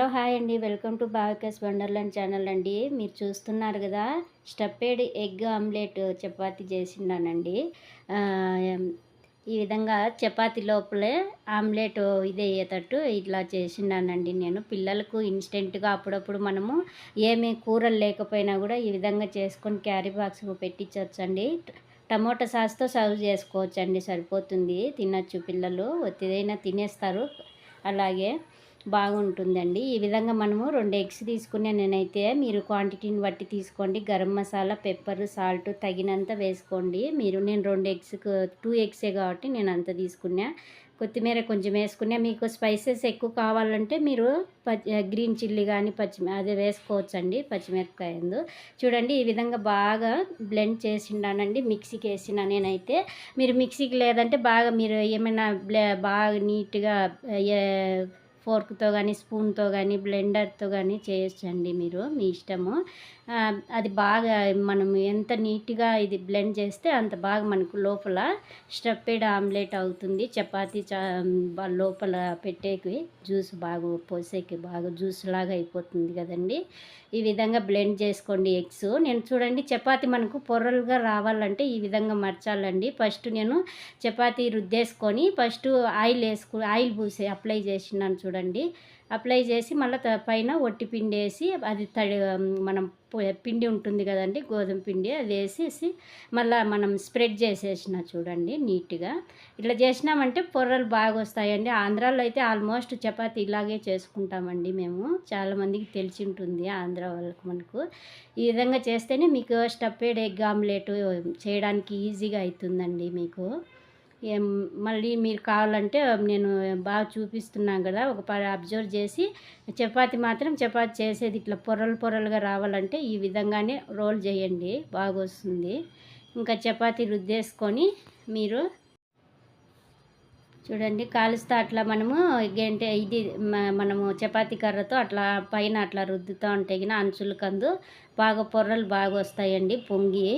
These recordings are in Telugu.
హలో హాయ్ అండి. వెల్కమ్ టు బావికస్ వండర్లాండ్ ఛానల్ అండి. మీరు చూస్తున్నారు కదా స్టఫ్డ్ ఎగ్ ఆమ్లెట్ చపాతి చేసిండానండి. ఈ విధంగా చపాతి లోపలే ఆమ్లెట్ ఇది అయ్యేటట్టు ఇట్లా చేసినానండి నేను. పిల్లలకు ఇన్స్టెంట్గా అప్పుడప్పుడు మనము ఏమి కూరలు లేకపోయినా కూడా ఈ విధంగా చేసుకొని క్యారీ బాక్స్ పెట్టించవచ్చండి టమోటా సాస్తో సర్వ్ చేసుకోవచ్చండి. సరిపోతుంది. తినచ్చు పిల్లలు. ఒత్తిదైనా తినేస్తారు. అలాగే బాగుంటుందండి. ఈ విధంగా మనము రెండు ఎగ్స్ తీసుకునే నేనైతే మీరు క్వాంటిటీని బట్టి తీసుకోండి. గరం మసాలా పెప్పర్ సాల్ట్ తగినంత వేసుకోండి. మీరు నేను రెండు ఎగ్స్ టూ ఎగ్సే కాబట్టి నేను అంత తీసుకున్నా. కొత్తిమీర కొంచెం వేసుకున్నా. మీకు స్పైసెస్ ఎక్కువ కావాలంటే మీరు పచ్చి గ్రీన్ చిల్లీ కానీ పచ్చి అదే వేసుకోవచ్చండి పచ్చిమిరపకాయ చూడండి ఈ విధంగా బాగా బ్లెండ్ చేసిండానండి. మిక్సీకి వేసిన నేనైతే. మీరు మిక్సీకి లేదంటే బాగా మీరు ఏమైనా బాగా నీట్గా ఫోర్క్తో కానీ స్పూన్తో కానీ బ్లెండర్తో కానీ చేయొచ్చండి మీరు మీ ఇష్టము. అది బాగా మనం ఎంత నీట్గా ఇది బ్లెండ్ చేస్తే అంత బాగా మనకు లోపల స్టఫెడ్ ఆమ్లెట్ అవుతుంది. చపాతీ చా లోపల పెట్టేకి జ్యూస్ బాగా పోసేకి బాగా జ్యూస్ లాగా అయిపోతుంది కదండి. ఈ విధంగా బ్లెండ్ చేసుకోండి ఎగ్స్. నేను చూడండి చపాతి మనకు పొరలుగా రావాలంటే ఈ విధంగా మర్చాలండి. ఫస్ట్ నేను చపాతీ రుద్దేసుకొని ఫస్ట్ ఆయిల్ వేసుకు ఆయిల్ పూసి అప్లై చేసినాను చూడండి. చూడండి. అప్లై చేసి మళ్ళీ పైన ఒట్టి పిండి వేసి అది తడి మనం పిండి ఉంటుంది కదండి గోధుమ పిండి అది వేసేసి మళ్ళీ మనం స్ప్రెడ్ చేసేసిన చూడండి నీట్గా. ఇట్లా చేసినామంటే పొర్రలు బాగా వస్తాయండి ఆంధ్రాలో అయితే ఆల్మోస్ట్ చపాతి ఇలాగే చేసుకుంటామండి మేము. చాలామందికి తెలిసి ఉంటుంది ఆంధ్ర వాళ్ళకు మనకు. ఈ విధంగా చేస్తేనే మీకు స్టఫెడ్ ఎగ్ ఆమ్లెట్ చేయడానికి ఈజీగా అవుతుందండి మీకు. మళ్ళీ మీరు కావాలంటే నేను బాగా చూపిస్తున్నాను కదా ఒక ప అబ్జర్వ్ చేసి చపాతి మాత్రం చపాతి చేసేది ఇట్లా పొరలు పొరలుగా రావాలంటే ఈ విధంగానే రోల్ చేయండి బాగా వస్తుంది ఇంకా చపాతి రుద్దేసుకొని మీరు చూడండి కాలుస్తా అట్లా మనము ఏంటి ఇది మనము చపాతీ కర్రతో అట్లా పైన అట్లా రుద్దుతూ ఉంటే గిన అంచుల కందు బాగా పొర్రలు బాగా వస్తాయండి పొంగి.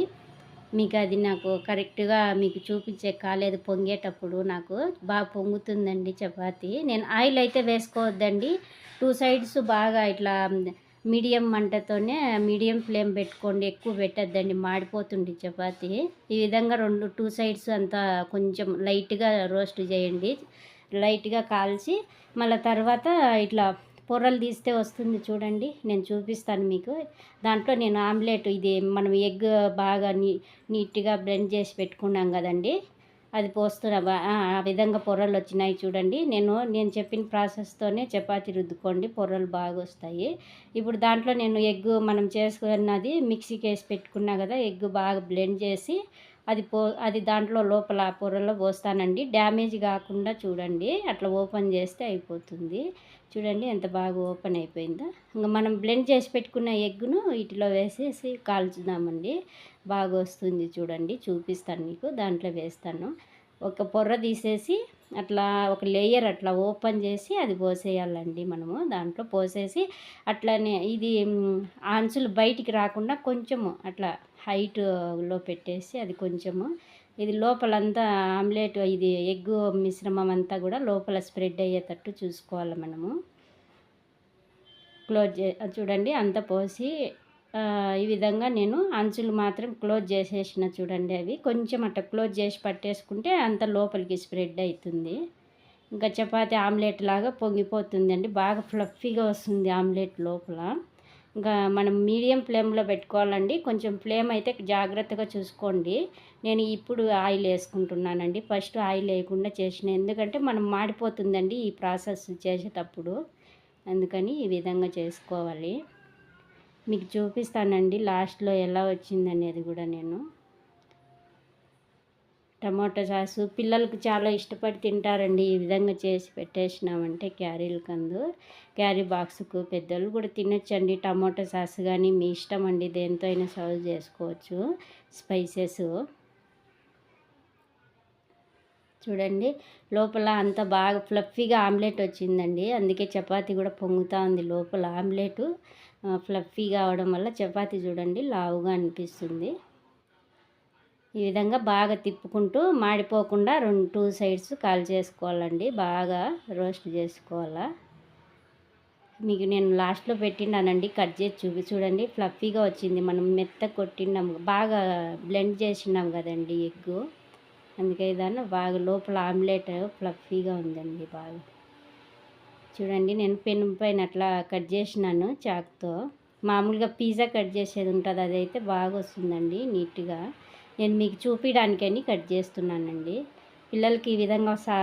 మీకు అది నాకు కరెక్ట్గా మీకు చూపించే కాలేదు పొంగేటప్పుడు నాకు బాగా పొంగుతుందండి చపాతి. నేను ఆయిల్ అయితే వేసుకోవద్దండి. టూ సైడ్స్ బాగా ఇట్లా మీడియం మంటతోనే మీడియం ఫ్లేమ్ పెట్టుకోండి ఎక్కువ పెట్టద్దండి మాడిపోతుంది చపాతి. ఈ విధంగా రెండు టూ సైడ్స్ అంతా కొంచెం లైట్గా రోస్ట్ చేయండి. లైట్గా కాల్చి మళ్ళీ తర్వాత ఇట్లా పొరలు తీస్తే వస్తుంది చూడండి నేను చూపిస్తాను మీకు. దాంట్లో నేను ఆమ్లెట్ ఇది మనం ఎగ్ బాగా నీ నీట్గా బ్లెండ్ చేసి పెట్టుకున్నాం కదండి. అది పోస్తున్నా ఆ విధంగా పొరలు వచ్చినాయి చూడండి. నేను నేను చెప్పిన ప్రాసెస్తోనే చపాతి రుద్దుకోండి పొరలు బాగా వస్తాయి. ఇప్పుడు దాంట్లో నేను ఎగ్ మనం చేసుకున్నది మిక్సీకి వేసి పెట్టుకున్నా కదా ఎగ్ బాగా బ్లెండ్ చేసి అది పో అది దాంట్లో లోపల ఆ పొరలో పోస్తానండి. డ్యామేజ్ కాకుండా చూడండి. అట్లా ఓపెన్ చేస్తే అయిపోతుంది. చూడండి ఎంత బాగా ఓపెన్ అయిపోయిందో. ఇంకా మనం బ్లెండ్ చేసి పెట్టుకున్న ఎగ్గును వీటిలో వేసేసి కాల్చుదామండి. బాగా వస్తుంది చూడండి. చూపిస్తాను మీకు. దాంట్లో వేస్తాను. ఒక పొర్ర తీసేసి అట్లా ఒక లేయర్ అట్లా ఓపెన్ చేసి అది పోసేయాలండి మనము. దాంట్లో పోసేసి అట్లానే ఇది అంచులు బయటికి రాకుండా కొంచెము అట్లా హైట్లో పెట్టేసి అది కొంచెము ఇది లోపలంతా ఆమ్లెట్ ఇది ఎగ్ మిశ్రమం అంతా కూడా లోపల స్ప్రెడ్ అయ్యేటట్టు చూసుకోవాలి మనము. క్లోజ్ చూడండి అంత పోసి ఈ విధంగా నేను అంచులు మాత్రం క్లోజ్ చేసేసిన చూడండి అవి. కొంచెం అట్లా క్లోజ్ చేసి పట్టేసుకుంటే అంత లోపలికి స్ప్రెడ్ అవుతుంది ఇంకా చపాతి ఆమ్లెట్ లాగా పొంగిపోతుందండి. బాగా ఫ్లఫీగా వస్తుంది ఆమ్లెట్ లోపల. ఇంకా మనం మీడియం ఫ్లేమ్లో పెట్టుకోవాలండి. కొంచెం ఫ్లేమ్ అయితే జాగ్రత్తగా చూసుకోండి. నేను ఇప్పుడు ఆయిల్ వేసుకుంటున్నానండి. ఫస్ట్ ఆయిల్ వేయకుండా చేసిన. ఎందుకంటే మనం మాడిపోతుందండి ఈ ప్రాసెస్ చేసేటప్పుడు. అందుకని ఈ విధంగా చేసుకోవాలి. మీకు చూపిస్తానండి లాస్ట్లో ఎలా వచ్చిందనేది కూడా నేను. Tomato sauce. పిల్లలకు చాలా ఇష్టపడి తింటారండి. ఈ విధంగా చేసి పెట్టేసినామంటే క్యారీలు కందు. క్యారీ బాక్స్కు పెద్దలు కూడా తినొచ్చండి. టమాటో సాస్ కానీ మీ ఇష్టం అండి. దేంతో అయినా సర్వ్ చేసుకోవచ్చు. స్పైసెస్. చూడండి. లోపల అంత బాగా ఫ్లఫీగా ఆమ్లెట్ వచ్చిందండి. అందుకే చపాతీ కూడా పొంగుతూ ఉంది లోపల ఆమ్లెట్. ఫ్లఫీగా అవడం వల్ల చపాతీ చూడండి లావుగా అనిపిస్తుంది. ఈ విధంగా బాగా తిప్పుకుంటూ మాడిపోకుండా రెండు టూ సైడ్స్ కాల్ చేసుకోవాలండి. బాగా రోస్ట్ చేసుకోవాలా. మీకు నేను లాస్ట్లో పెట్టినానండి. కట్ చేసి చూపి చూడండి ఫ్లఫీగా వచ్చింది. మనం మెత్త కొట్టినాం. బాగా బ్లెండ్ చేసినాం కదండి ఎగ్గు. అందుకే దాన్ని బాగా లోపల ఆమ్లెట్ ఫ్లఫీగా ఉందండి బాగా. చూడండి నేను పెను పైన అట్లా కట్ చేసినాను చాక్తో. మామూలుగా పిజ్జా కట్ చేసేది ఉంటుంది అదైతే బాగా వస్తుందండి నీట్గా. నేను మీకు చూపించడానికని కట్ చేస్తున్నానండి. పిల్లలకి ఈ విధంగా సా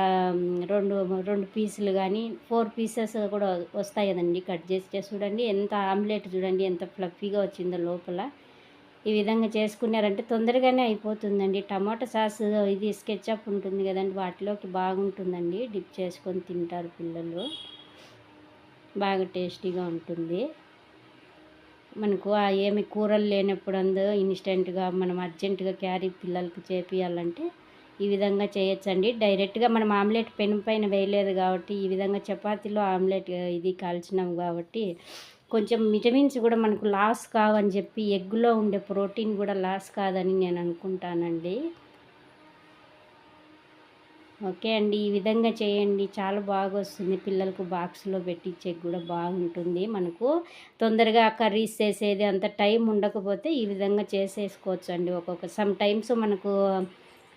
రెండు రెండు పీసులు కానీ ఫోర్ పీసెస్ కూడా వస్తాయి కదండి కట్ చేస్తే. చూడండి ఎంత ఆమ్లెట్ చూడండి ఎంత ఫ్లఫీగా వచ్చిందో లోపల. ఈ విధంగా చేసుకున్నారంటే తొందరగానే అయిపోతుందండి. టమాటా సాస్ ఇది స్కెచ్అప్ ఉంటుంది కదండి. వాటిలోకి బాగుంటుందండి. డిప్ చేసుకొని తింటారు పిల్లలు. బాగా టేస్టీగా ఉంటుంది. మనకు ఆ ఏమి కూరలు లేనప్పుడు అందు ఇన్స్టెంట్గా మనం అర్జెంటుగా క్యారీ పిల్లలకి చేపియాలంటే ఈ విధంగా చేయొచ్చండి. డైరెక్ట్గా మనం ఆమ్లెట్ పెను పైన వేయలేదు కాబట్టి ఈ విధంగా చపాతీలో ఆమ్లెట్ ఇది కాల్చినాం కాబట్టి కొంచెం విటమిన్స్ కూడా మనకు లాస్ కావని చెప్పి ఎగ్లో ఉండే ప్రోటీన్ కూడా లాస్ కాదని నేను అనుకుంటానండి. ఓకే అండి ఈ విధంగా చేయండి. చాలా బాగా వస్తుంది పిల్లలకు బాక్స్లో పెట్టించే కూడా బాగుంటుంది మనకు. తొందరగా కర్రీస్ చేసేది అంత టైం ఉండకపోతే ఈ విధంగా చేసేసుకోవచ్చు అండి ఒక్కొక్క. సమ్ టైమ్స్ మనకు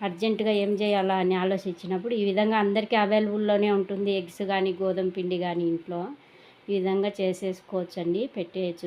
అర్జెంటుగా ఏం చేయాలా అని ఆలోచించినప్పుడు ఈ విధంగా అందరికీ అవైలబుల్లోనే ఉంటుంది ఎగ్స్ కానీ గోధుమ పిండి కానీ ఇంట్లో. ఈ విధంగా చేసేసుకోవచ్చండి పెట్టేయచ్చు.